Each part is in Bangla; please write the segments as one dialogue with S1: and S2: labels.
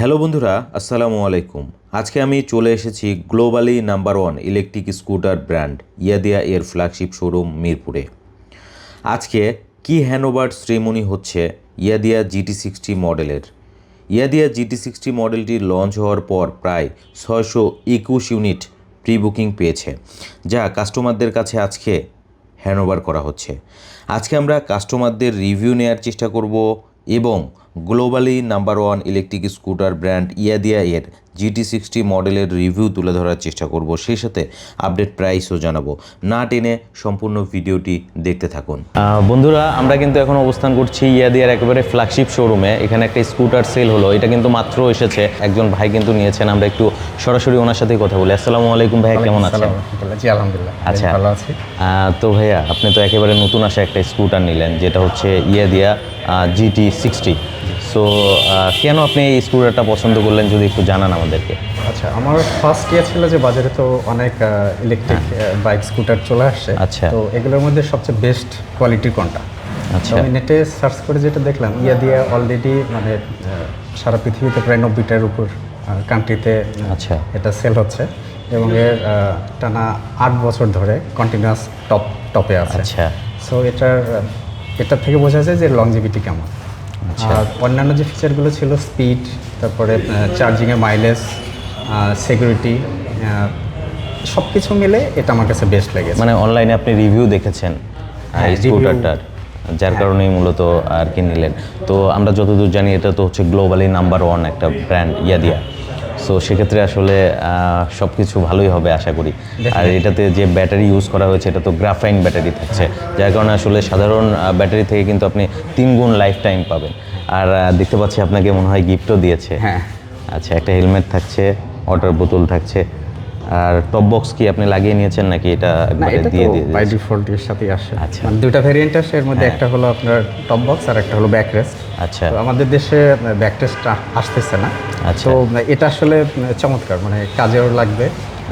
S1: হ্যালো বন্ধুরা, আসসালামু আলাইকুম। আজকে আমি চলে এসেছি globally number one electric scooter brand Yadea এর ফ্ল্যাগশিপ শোরুম মিরপুরে। আজকে কি হ্যানোভার শ্রেমনি হচ্ছে ইয়াদিয়া জিটি সিক্সটি মডেলের? ইয়াদিয়া জিটি সিক্সটি মডেলটি লঞ্চ হওয়ার পর প্রায় ছয়শো একুশ ইউনিট প্রি বুকিং পেয়েছে, যা কাস্টমারদের কাছে আজকে হ্যান্ডওভার করা হচ্ছে। আজকে আমরা কাস্টমারদের রিভিউ নেওয়ার চেষ্টা করব এবং globally number one electric scooter brand Yadea এর জিটি সিক্সটি মডেলের রিভিউ তুলে ধরার চেষ্টা করব। সেই সাথে আপডেট প্রাইসও জানাব। না টেনে সম্পূর্ণ ভিডিওটি দেখতে থাকুন। বন্ধুরা আমরা কিন্তু এখন অবস্থান করছি ইয়াদিয়ার একেবারে ফ্ল্যাগশিপ শোরুমে এখানে একটা স্কুটার সেল হলো। এটা কিন্তু মাত্র এসেছে। একজন ভাই কিন্তু নিয়েছেন। আমরা একটু সরাসরি ওনার সাথে কথা বলি। আসসালামু আলাইকুম ভাই কেমন আছেন?
S2: আলহামদুলিল্লাহ জি আলহামদুলিল্লাহ।
S1: আচ্ছা।
S2: ভালো আছি।
S1: তো ভাইয়া আপনি তো একেবারে নতুন আসা একটা স্কুটার নিলেন যেটা হচ্ছে ইয়ে দিয়া জিটি সিক্সটি সো কেন আপনি এই স্কুটারটা পছন্দ করলেন যদি একটু জানান আমাদেরকে?
S2: আচ্ছা আমার ফার্স্ট ইয়ার ছিল যে বাজারে তো অনেক ইলেকট্রিক বাইক স্কুটার চলে আসছে
S1: আচ্ছা।
S2: তো এগুলোর মধ্যে সবচেয়ে বেস্ট কোয়ালিটির কোনটা?
S1: আচ্ছা।
S2: আমি নেটে সার্চ করে যেটা দেখলাম ইয়া দিয়ে অলরেডি মানে সারা পৃথিবীতে প্রায় নব্বইটার উপর কান্ট্রিতে
S1: আচ্ছা।
S2: এটা সেল হচ্ছে এবং এর টানা আট বছর ধরে কন্টিনিউয়াস টপ টপে আছে।
S1: আচ্ছা।
S2: সো এটার এটার থেকে বোঝা যায় যে লংজিভিটি কেমন। আর অন্যান্য যে ফিচারগুলো ছিল স্পিড তারপরে চার্জিংয়ের মাইলেজ সিকিউরিটি সব কিছু মিলে এটা আমার কাছে বেস্ট লেগেছে।
S1: মানে অনলাইনে আপনি রিভিউ দেখেছেন
S2: হ্যাঁ,
S1: স্কুটারটার যার কারণেই মূলত আর কি নিলেন তো আমরা যতদূর জানি এটা তো হচ্ছে গ্লোবালি নাম্বার ওয়ান একটা ব্র্যান্ড ইয়াদিয়া সো সেক্ষেত্রে আসলে সব কিছু ভালোই হবে আশা করি। আর এটাতে যে ব্যাটারি ইউজ করা হয়েছে এটা তো গ্রাফাইন ব্যাটারি থাকছে। যার কারণে আসলে সাধারণ ব্যাটারি থেকে কিন্তু আপনি তিন গুণ লাইফ টাইম পাবেন। আর দেখতে পাচ্ছি আপনাকে মনে হয় গিফটও দিয়েছে।
S2: হ্যাঁ।
S1: আচ্ছা একটা হেলমেট থাকছে ওয়াটার বোতল থাকছে। আর টপ বক্স কি আপনি লাগিয়ে নিয়েছেন নাকি এটা একবারে দিয়ে দিয়ে
S2: বাই ডিফল্ট এর সাথেই আসে।
S1: আচ্ছা।
S2: মানে দুটা ভেরিয়েন্ট আসে এর মধ্যে একটা হলো আপনার টপ বক্স আর একটা হলো ব্যাক রেস্ট
S1: আচ্ছা।
S2: তো আমাদের দেশে ব্যাক রেস্ট আসতেছে না।
S1: আচ্ছা।
S2: তো এটা আসলে চমৎকার মানে কাজেও লাগবে।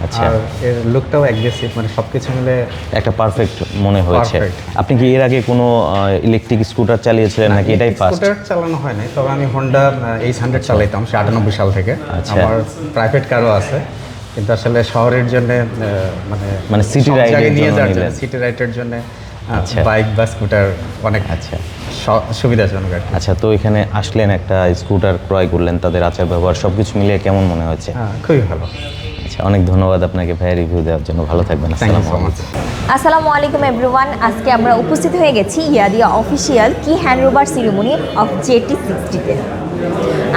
S1: আচ্ছা।
S2: আর এর লুকটাও অ্যাগ্রেসিভ মানে সব কিছু মিলে
S1: একটা পারফেক্ট মনে হয়েছে. আপনি কি এর আগে কোনো ইলেকট্রিক স্কুটার চালিয়েছিলেন নাকি এটাই ফার্স্ট
S2: স্কুটার চালানো হয় নাই তবে আমি হোন্ডা এইচ হান্ড্রেড চালাইতাম সে আটানব্বই সাল থেকে।
S1: আচ্ছা।
S2: আমার প্রাইভেট কারও আছে। কিন্তু আসলে শহরের জন্য মানে
S1: মানে এর
S2: জায়গায় নিয়ে
S1: জন্য
S2: যাওয়ার সিটি রাইডের জন্য
S1: আচ্ছা।
S2: বাইক বা স্কুটার অনেক
S1: আচ্ছা।
S2: সুবিধাজনক আর
S1: আচ্ছা তো এখানে আসলেন একটা স্কুটার ক্রয় করলেন তাদের আচার ব্যবহার সব কিছু মিলিয়ে কেমন মনে হয়েছে?
S2: হ্যাঁ খুবই ভালো।
S1: আচ্ছা অনেক ধন্যবাদ আপনাকে ভাই রিভিউ দেওয়ার জন্য। ভালো থাকবেন আসসালামু আলাইকুম।
S2: মাচ
S3: আসসালামু আলাইকুম এভরিওয়ান আজকে আমরা উপস্থিত হয়ে গেছি ইয়াদিয়া অফিসিয়াল কি হ্যান্ডওভার সিরিমনি অফ জেটি সিক্সটিতে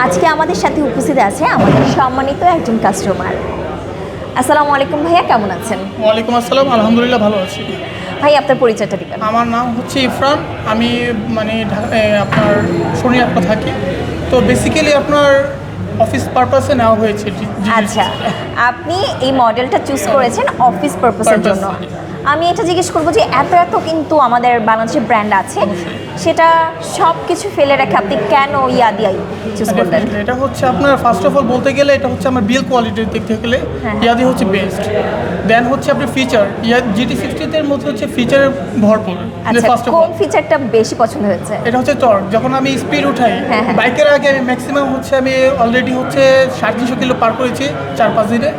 S3: আজকে আমাদের সাথে উপস্থিত আছে আমাদের সম্মানিত একজন কাস্টমার আসসালামু আলাইকুম ভাইয়া কেমন আছেন?
S4: ওয়ালাইকুম আসসালাম আলহামদুলিল্লাহ ভালো আছি।
S3: ভাই আপনার পরিচয়টা দিবেন।
S4: আমার নাম হচ্ছে ইফরান আমি মানে আপনার শনিয়াপা থাকি। তো বেসিক্যালি আপনার অফিস পারপাসে নেওয়া হয়েছে
S3: আচ্ছা আপনি এই মডেলটা চুজ করেছেন অফিস পারপাসের জন্য। আমি এটা জিজ্ঞেস করব যে এত এত কিন্তু আমাদের বাংলাদেশের ব্র্যান্ড আছে। সেটা সব কিছু ফেলে রেখে আপনি কেন চুজ করলেন?
S4: এটা হচ্ছে আপনার ফার্স্ট অফ অল বলতে গেলে এটা হচ্ছে আমার বিল কোয়ালিটির দিক থেকে গেলে
S3: হ্যাঁ।
S4: ইয়াদি হচ্ছে বেস্ট দেন হচ্ছে আপনার ফিচার ইয়া জিটি সিক্সটিদের মধ্যে হচ্ছে ফিচার ভরপুর। ফার্স্ট অফ
S3: কোন
S4: অল
S3: ফিচারটা বেশি পছন্দ হয়েছে?
S4: এটা হচ্ছে টর্ক যখন আমি স্পিড উঠাই
S3: হ্যাঁ, হ্যাঁ।
S4: বাইকের আগে আমি ম্যাক্সিমাম হচ্ছে আমি অলরেডি হচ্ছে সাড়ে তিনশো কিলো পার করেছি চার পাঁচ দিনে।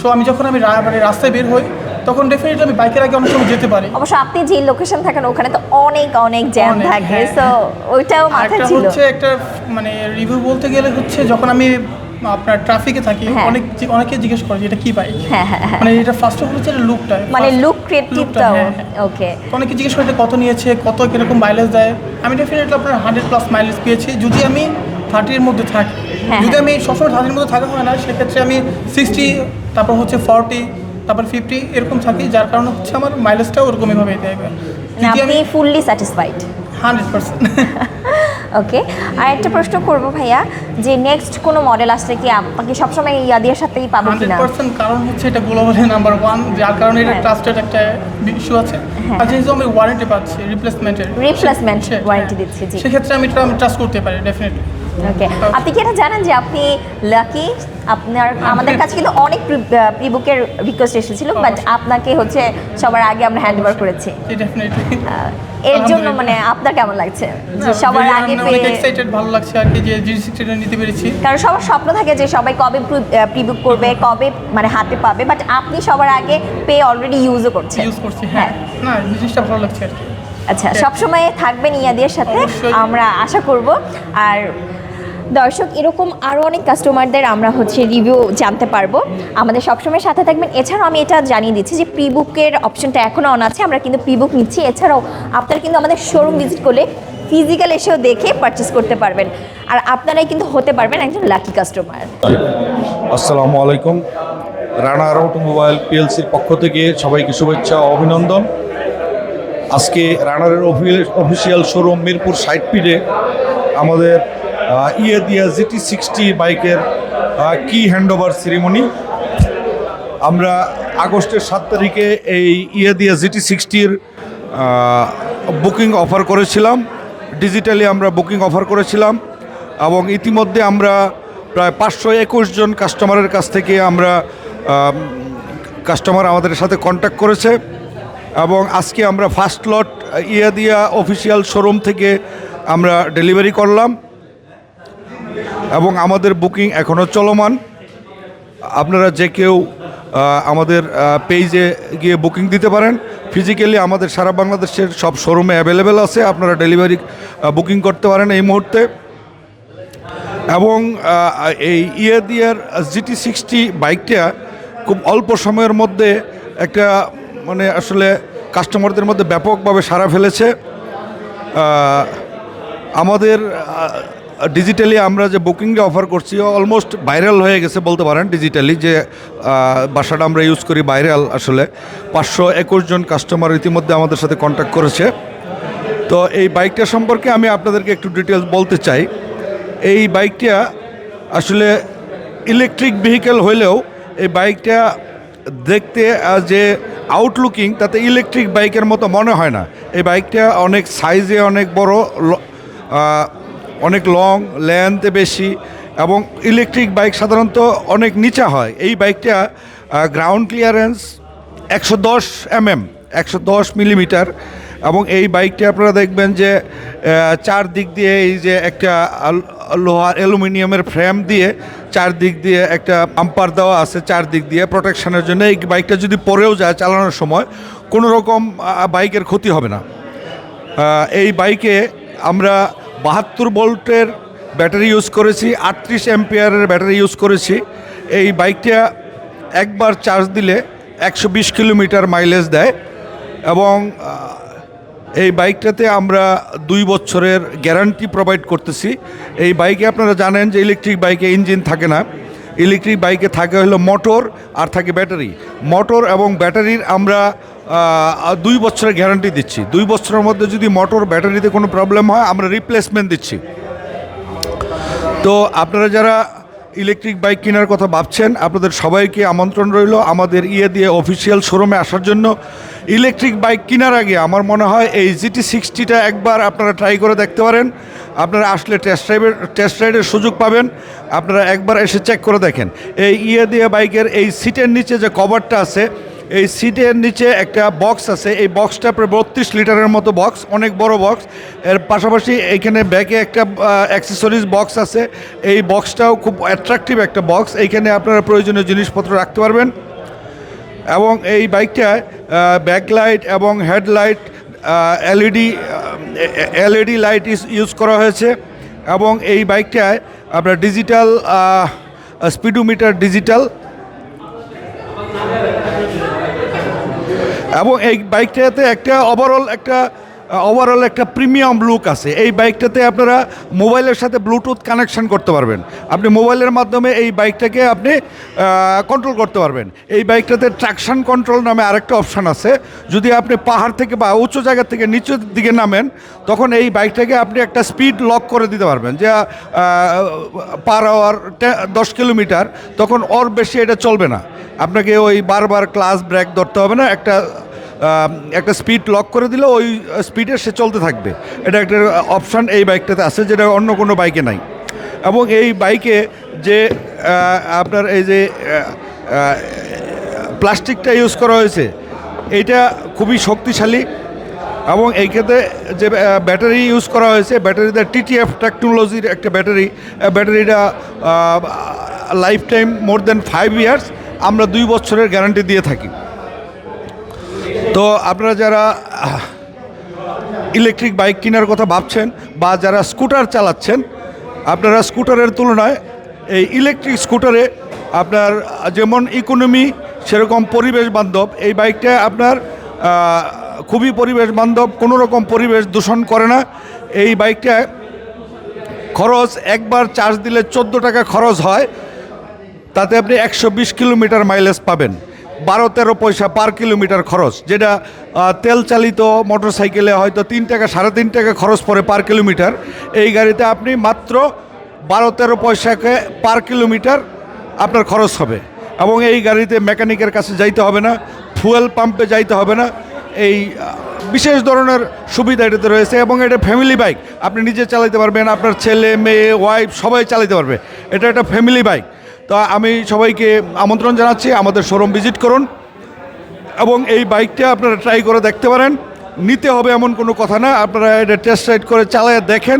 S4: সো আমি যখন আমি মানে রাস্তায় বের হই তখন ডেফিনেটলি আমি বাইকের আগে অনেক সময় যেতে পারি।
S3: অবশ্য আপনি যে লোকেশন থাকেন ওখানে তো অনেক অনেক জ্যাম থাকে।
S4: হ্যাঁ,
S3: সো ওইটাও মাথায় ছিল।
S4: হচ্ছে একটা মানে রিভিউ বলতে গেলে হচ্ছে যখন আমি আপনার ট্রাফিকে থাকি
S3: হ্যাঁ।
S4: অনেক অনেকে জিজ্ঞেস করে যে এটা কি বাইক
S3: হ্যাঁ হ্যাঁ হ্যাঁ।
S4: মানে এটা ফার্স্ট অফ অল হচ্ছে লুকটা
S3: মানে লুক ক্রিয়েটিভটাও ওকে
S4: অনেকে জিজ্ঞেস করে কত নিয়েছে কত কীরকম মাইলেজ দেয়। আমি ডেফিনেটলি আপনার হান্ড্রেড প্লাস মাইলেজ পেয়েছি। যদি আমি থার্টির মধ্যে থাকি
S3: হ্যাঁ,
S4: যদি
S3: হ্যাঁ।
S4: আমি সবসময় থার্টির মধ্যে থাকা হয় না সেক্ষেত্রে আমি সিক্সটি তারপর হচ্ছে ফর্টি তারপর ফিফটি এরকম থাকি যার কারণে হচ্ছে আমার মাইলেজটাও ওরকমই দেবে যদি
S3: আপনি fully satisfied
S4: hundred percent
S3: okay আর একটা প্রশ্ন করব ভাইয়া যে নেক্সট কোনো মডেল আসলে কি আপনাকে সবসময় ইয়াদিয়ার সাথেই পাবো কিনা?
S4: পার্সেন্ট কারণ হচ্ছে এটা গ্লোবালি নাম্বার ওয়ান যার কারণে এটা
S3: হ্যাঁ।
S4: ট্রাস্টেড একটা ইস্যু আছে। আর যেহেতু আমি ওয়ারেন্টি পাচ্ছি রিপ্লেসমেন্টের
S3: রিপ্লেসমেন্ট ওয়ারেন্টি দিচ্ছে জি।
S4: সেক্ষেত্রে আমি এটা আমি ট্রাস্ট করতে পারি ডেফিনেটলি
S3: ওকে আপনি কি এটা জানেন যে আপনি লাকি আপনার আমাদের কাছে কিন্তু অনেক প্রিবুকের রিকোয়েস্ট এসেছিল বাট আপনাকে হচ্ছে সবার আগে আমরা হ্যান্ড ওভার করেছি এর জন্য মানে আপনার কেমন লাগছে? যে সবার আগে পেয়ে
S4: এক্সাইটেড ভালো লাগছে আর কি যে জি সিক্সটিটা নিতে পেরেছি।
S3: কারণ সবার স্বপ্ন থাকে যে সবাই কবে প্রিবুক করবে কবে মানে হাতে পাবে বাট আপনি সবার আগে পেয়ে অলরেডি ইউজও করছেন।
S4: ইউজ করছি হ্যাঁ। না জিনিসটা ভালো লাগছে আর কি।
S3: আচ্ছা সবসময় থাকবেন ইয়াদের সাথে আমরা আশা করব। আর দর্শক, এরকম আরও অনেক কাস্টমারদের আমরা হচ্ছে রিভিউ জানতে পারব। আমাদের সবসময় সাথে থাকবেন। এছাড়াও আমি এটা জানিয়ে দিচ্ছি যে প্রি বুকের অপশনটা এখনও অন আছে। আমরা কিন্তু প্রি বুক নিচ্ছি। এছাড়াও আপনারা কিন্তু আমাদের শোরুম ভিজিট করলে ফিজিক্যাল এসেও দেখে পারচেস করতে পারবেন। আর আপনারাই কিন্তু হতে পারবেন একজন লাকি কাস্টমার
S5: আসসালামু আলাইকুম। রানার অটোমোবাইল পিএলসির পক্ষ থেকে সবাইকে শুভেচ্ছা অভিনন্দন। আজকে রানারের অফিসিয়াল শোরুম মিরপুর সাইড পিডে আমাদের ইয়ে দিয়া জিটি সিক্সটি বাইকের কি হ্যান্ডওভার সেরিমনি আমরা আগস্টের সাত তারিখে এই ইয়ে দিয়া জিটি সিক্সটির বুকিং অফার করেছিলাম। ডিজিটালি আমরা বুকিং অফার করেছিলাম এবং ইতিমধ্যে আমরা প্রায় পাঁচশো একুশ জন কাস্টমারের কাছ থেকে আমরা কাস্টমার আমাদের সাথে কন্ট্যাক্ট করেছে এবং আজকে আমরা ফার্স্ট লট ইয়ে দিয়া অফিসিয়াল শোরুম থেকে আমরা ডেলিভারি করলাম। এবং আমাদের বুকিং এখনও চলমান। আপনারা যে কেউ আমাদের পেজে গিয়ে বুকিং দিতে পারেন। ফিজিক্যালি আমাদের সারা বাংলাদেশের সব শোরুমে অ্যাভেলেবেল আছে। আপনারা ডেলিভারি বুকিং করতে পারেন এই মুহূর্তে। এবং এই ইয়ার দিয়ার জিটি সিক্সটি বাইকটা খুব অল্প সময়ের মধ্যে একটা মানে আসলে কাস্টমারদের মধ্যে ব্যাপকভাবে সাড়া ফেলেছে। আমাদের ডিজিটালি আমরা যে বুকিংটা অফার করছি অলমোস্ট ভাইরাল হয়ে গেছে বলতে পারেন ডিজিটালি যে ভাষাটা আমরা ইউজ করি ভাইরাল আসলে। পাঁচশো একুশ জন কাস্টমার ইতিমধ্যে আমাদের সাথে কন্ট্যাক্ট করেছে। তো এই বাইকটা সম্পর্কে আমি আপনাদেরকে একটু ডিটেলস বলতে চাই। এই বাইকটা আসলে ইলেকট্রিক ভেহিকেল হলেও এই বাইকটা দেখতে যে আউটলুকিং তাতে ইলেকট্রিক বাইকের মতো মনে হয় না। এই বাইকটা অনেক সাইজে অনেক বড় অনেক লং লেন্থে বেশি এবং ইলেকট্রিক বাইক সাধারণত অনেক নিচা হয়। এই বাইকটা গ্রাউন্ড ক্লিয়ারেন্স একশো দশ এমএম একশো দশ মিলিমিটার এবং এই বাইকটি আপনারা দেখবেন যে আহ, চার দিক দিয়ে এই যে একটা লোহার অ্যালুমিনিয়ামের ফ্রেম দিয়ে চার দিক দিয়ে একটা পাম্পার দেওয়া আছে চার দিক দিয়ে প্রোটেকশনের জন্য। এই বাইকটা যদি পরেও যায় চালানোর সময় কোনো রকম বাইকের ক্ষতি হবে না। এই বাইকে আমরা বাহাত্তর ভোল্টের ব্যাটারি ইউজ করেছি, আটত্রিশ অ্যাম্পিয়ারের ব্যাটারি ইউজ করেছি। এই বাইকটা একবার চার্জ দিলে একশো বিশ কিলোমিটার মাইলেজ দেয় এবং এই বাইকটাতে আমরা দুই বছরের গ্যারান্টি প্রোভাইড করতেছি। এই বাইকে আপনারা জানেন যে ইলেকট্রিক বাইকে ইঞ্জিন থাকে না। ইলেকট্রিক বাইকে থাকে হলো মোটর আর থাকে ব্যাটারি। মোটর এবং ব্যাটারির আমরা দুই বছরের গ্যারান্টি দিচ্ছি। দুই বছরের মধ্যে যদি মোটর ব্যাটারিতে কোনো প্রবলেম হয়, আমরা রিপ্লেসমেন্ট দিচ্ছি। তো আপনারা যারা ইলেকট্রিক বাইক কেনার কথা ভাবছেন, আপনাদের সবাইকে আমন্ত্রণ রইল আমাদের ইয়ে দিয়ে অফিসিয়াল শোরুমে আসার জন্য। ইলেকট্রিক বাইক কেনার আগে আমার মনে হয় এই জিটি সিক্সটিটা একবার আপনারা ট্রাই করে দেখতে পারেন। আপনারা আসলে টেস্ট ড্রাইভের টেস্ট রাইডের সুযোগ পাবেন। আপনারা একবার এসে চেক করে দেখেন। এই ইয়ে দিয়ে বাইকের এই সিটের নিচে যে কভারটা আছে এই সিটের নিচে একটা বক্স আছে। এই বক্সটা প্রায় বত্রিশ লিটারের মতো বক্স, অনেক বড় বক্স। এর পাশাপাশি এইখানে ব্যাকে একটা অ্যাক্সেসরিজ বক্স আছে। এই বক্সটাও খুব অ্যাট্রাকটিভ একটা বক্স এইখানে আপনারা প্রয়োজনীয় জিনিসপত্র রাখতে পারবেন। এবং এই বাইকটায় ব্যাকলাইট এবং headlight LED LED light use করা হয়েছে। এবং এই বাইকটায় আপনার ডিজিটাল স্পিডোমিটার ডিজিটাল এবং এই বাইকটাতে একটা ওভারঅল একটা ওভারঅল একটা প্রিমিয়াম লুক আছে। এই বাইকটাতে আপনারা মোবাইলের সাথে ব্লুটুথ কানেকশন করতে পারবেন। আপনি মোবাইলের মাধ্যমে এই বাইকটাকে আপনি কন্ট্রোল করতে পারবেন। এই বাইকটাতে ট্রাকশন কন্ট্রোল নামে আরেকটা অপশান আছে। যদি আপনি পাহাড় থেকে বা উঁচু জায়গা থেকে নিচের দিকে নামেন, তখন এই বাইকটাকে আপনি একটা স্পিড লক করে দিতে পারবেন। যে পার আওয়ার দশ কিলোমিটার, তখন ওর বেশি এটা চলবে না। আপনাকে ওই বারবার ক্লাস ব্রেক ধরতে হবে না। একটা একটা স্পিড লক করে দিলে ওই স্পিডে সে চলতে থাকবে। এটা একটা অপশান এই বাইকটাতে আছে, যেটা অন্য কোনো বাইকে নাই। এবং এই বাইকে যে আপনার এই যে প্লাস্টিকটা ইউজ করা হয়েছে, এইটা খুবই শক্তিশালী। এবং এই ক্ষেত্রে যে ব্যাটারি ইউজ করা হয়েছে ব্যাটারিতে টিটিএফ টেকনোলজির একটা ব্যাটারি ব্যাটারিটা life time more than five years আমরা দুই বছরের গ্যারান্টি দিয়ে থাকি। তো আপনারা যারা ইলেকট্রিক বাইক কেনার কথা ভাবছেন বা যারা স্কুটার চালাচ্ছেন, আপনারা স্কুটারের তুলনায় এই ইলেকট্রিক স্কুটারে আপনার যেমন ইকোনমি সেরকম পরিবেশ বান্ধব, এই বাইকটা আপনার খুবই পরিবেশ বান্ধব, কোনো রকম পরিবেশ দূষণ করে না। এই বাইকটা খরচ একবার চার্জ দিলে চোদ্দ টাকা খরচ হয়, তাতে আপনি একশো বিশ কিলোমিটার মাইলেজ পাবেন। বারো তেরো পয়সা পার কিলোমিটার খরচ, যেটা তেল চালিত মোটর সাইকেলে হয়তো তিন টাকা, সাড়ে তিন টাকা খরচ পড়ে পার কিলোমিটার এই গাড়িতে আপনি মাত্র বারো তেরো পয়সাকে পার কিলোমিটার আপনার খরচ হবে। এবং এই গাড়িতে মেকানিকের কাছে যাইতে হবে না ফুয়েল পাম্পে যাইতে হবে না। এই বিশেষ ধরনের সুবিধা এটাতে রয়েছে এবং এটা ফ্যামিলি বাইক আপনি নিজে চালাতে পারবেন, আপনার ছেলে, মেয়ে ওয়াইফ সবাই চালাতে পারবে। এটা একটা ফ্যামিলি বাইক তো আমি সবাইকে আমন্ত্রণ জানাচ্ছি, আমাদের শোরুম ভিজিট করুন এবং এই বাইকটা আপনারা ট্রাই করে দেখতে পারেন। নিতে হবে এমন কোনো কথা না, আপনারা এটা টেস্ট রাইড করে চালায় দেখেন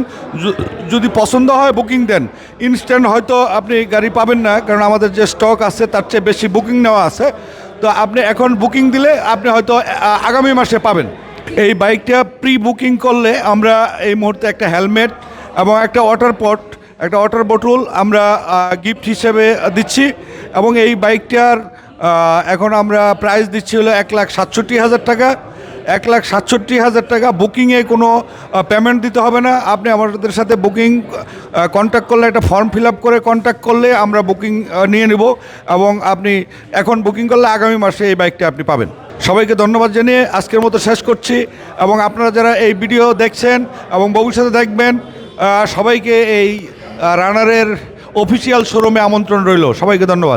S5: যদি পছন্দ হয় বুকিং দেন। ইনস্ট্যান্ট হয়তো আপনি গাড়ি পাবেন না, কারণ আমাদের যে স্টক আছে তার চেয়ে বেশি বুকিং নেওয়া আছে। তো আপনি এখন বুকিং দিলে আপনি হয়তো আগামী মাসে পাবেন। এই বাইকটা প্রি বুকিং করলে আমরা এই মুহূর্তে একটা হেলমেট এবং একটা ওয়াটার পট একটা ওয়াটার বোটল আমরা গিফট হিসেবে দিচ্ছি এবং এই বাইকটার এখন আমরা প্রাইস দিচ্ছি হলো এক লাখ সাতষট্টি হাজার টাকা। এক লাখ সাতষট্টি হাজার টাকা বুকিংয়ে কোনো পেমেন্ট দিতে হবে না। আপনি আমাদের সাথে বুকিং কন্ট্যাক্ট করলে, একটা ফর্ম ফিল আপ করে কন্ট্যাক্ট করলে আমরা বুকিং নিয়ে নেব এবং আপনি এখন বুকিং করলে আগামী মাসে এই বাইকটা আপনি পাবেন। সবাইকে ধন্যবাদ জানিয়ে আজকের মতো শেষ করছি এবং আপনারা যারা এই ভিডিও দেখছেন এবং ভবিষ্যতে দেখবেন সবাইকে এই রানারের অফিসিয়াল শোরুমে আমন্ত্রণ রইল। সবাইকে ধন্যবাদ।